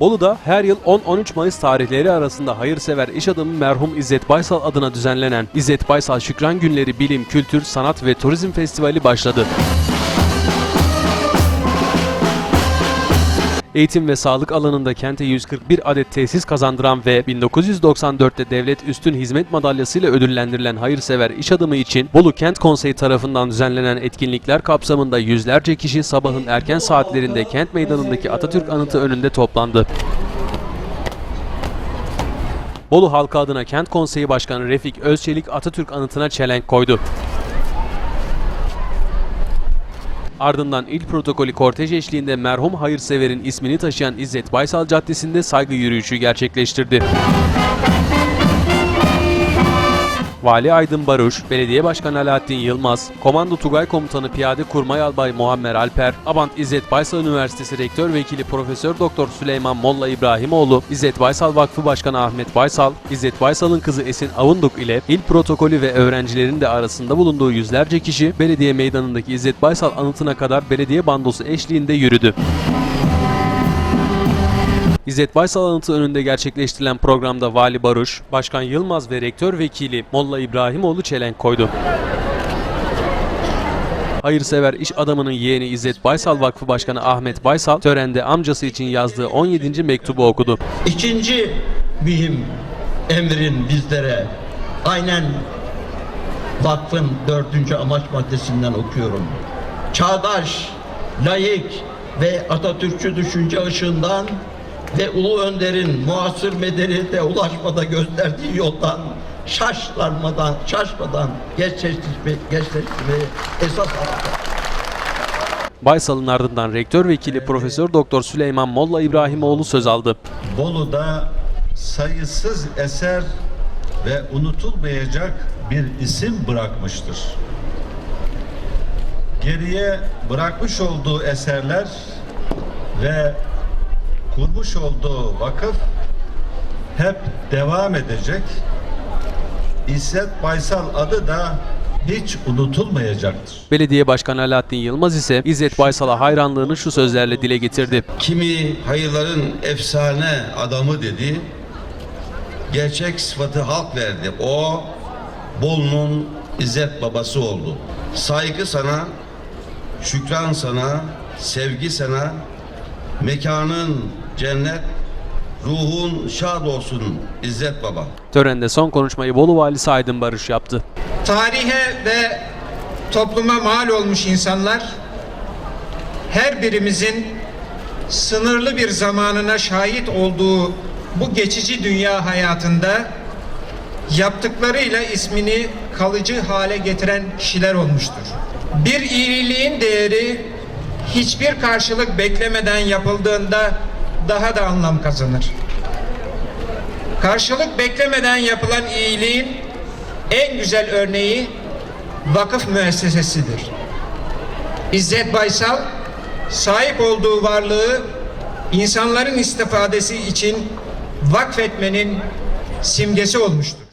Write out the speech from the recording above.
Bolu'da her yıl 10-13 Mayıs tarihleri arasında hayırsever iş adamı merhum İzzet Baysal adına düzenlenen İzzet Baysal Şükran Günleri Bilim, Kültür, Sanat ve Turizm Festivali başladı. Eğitim ve sağlık alanında kente 141 adet tesis kazandıran ve 1994'te devlet üstün hizmet madalyasıyla ödüllendirilen hayırsever iş adamı için Bolu Kent Konseyi tarafından düzenlenen etkinlikler kapsamında yüzlerce kişi sabahın erken saatlerinde kent meydanındaki Atatürk anıtı önünde toplandı. Bolu halkı adına Kent Konseyi Başkanı Refik Özçelik Atatürk anıtına çelenk koydu. Ardından il protokolü kortej eşliğinde merhum hayırseverin ismini taşıyan İzzet Baysal Caddesi'nde saygı yürüyüşü gerçekleştirdi. Vali Aydın Baruş, Belediye Başkanı Alaaddin Yılmaz, Komando Tugay Komutanı Piyade Kurmay Albay Muammer Alper, Abant İzzet Baysal Üniversitesi Rektör Vekili Profesör Doktor Süleyman Molla İbrahimoğlu, İzzet Baysal Vakfı Başkanı Ahmet Baysal, İzzet Baysal'ın kızı Esin Avunduk ile il protokolü ve öğrencilerin de arasında bulunduğu yüzlerce kişi belediye meydanındaki İzzet Baysal anıtına kadar belediye bandosu eşliğinde yürüdü. İzzet Baysal Anıtı önünde gerçekleştirilen programda Vali Baruş, Başkan Yılmaz ve Rektör Vekili Molla İbrahimoğlu çelenk koydu. Hayırsever iş adamının yeğeni İzzet Baysal Vakfı Başkanı Ahmet Baysal, törende amcası için yazdığı 17. mektubu okudu. İkinci mühim emrin bizlere aynen vakfın dördüncü amaç maddesinden okuyorum. Çağdaş, layık ve Atatürkçü düşünce ışığından ve Ulu Önder'in muasır medeniyete ulaşmada gösterdiği yoldan şaşlanmadan, şaşmadan geçleştirme, geçleştirmeyi esas alacak. Baysal'ın ardından Rektör Vekili Profesör Doktor Süleyman Molla İbrahimoğlu söz aldı. Bolu'da sayısız eser ve unutulmayacak bir isim bırakmıştır. Geriye bırakmış olduğu eserler ve kurmuş olduğu vakıf hep devam edecek. İzzet Baysal adı da hiç unutulmayacaktır. Belediye Başkanı Alaaddin Yılmaz ise İzzet Baysal'a hayranlığını şu sözlerle dile getirdi. Kimi hayırların efsane adamı dedi. Gerçek sıfatı halk verdi. O Bolu'nun İzzet babası oldu. Saygı sana, şükran sana, sevgi sana, mekanın cennet, ruhun şad olsun İzzet baba. Törende son konuşmayı Bolu Valisi Aydın Barış yaptı. tarihe ve topluma mal olmuş insanlar her birimizin sınırlı bir zamanına şahit olduğu bu geçici dünya hayatında yaptıklarıyla ismini kalıcı hale getiren kişiler olmuştur. Bir iyiliğin değeri hiçbir karşılık beklemeden yapıldığında daha da anlam kazanır. Karşılık beklemeden yapılan iyiliğin en güzel örneği vakıf müessesesidir. İzzet Baysal sahip olduğu varlığı insanların istifadesi için vakfetmenin simgesi olmuştur.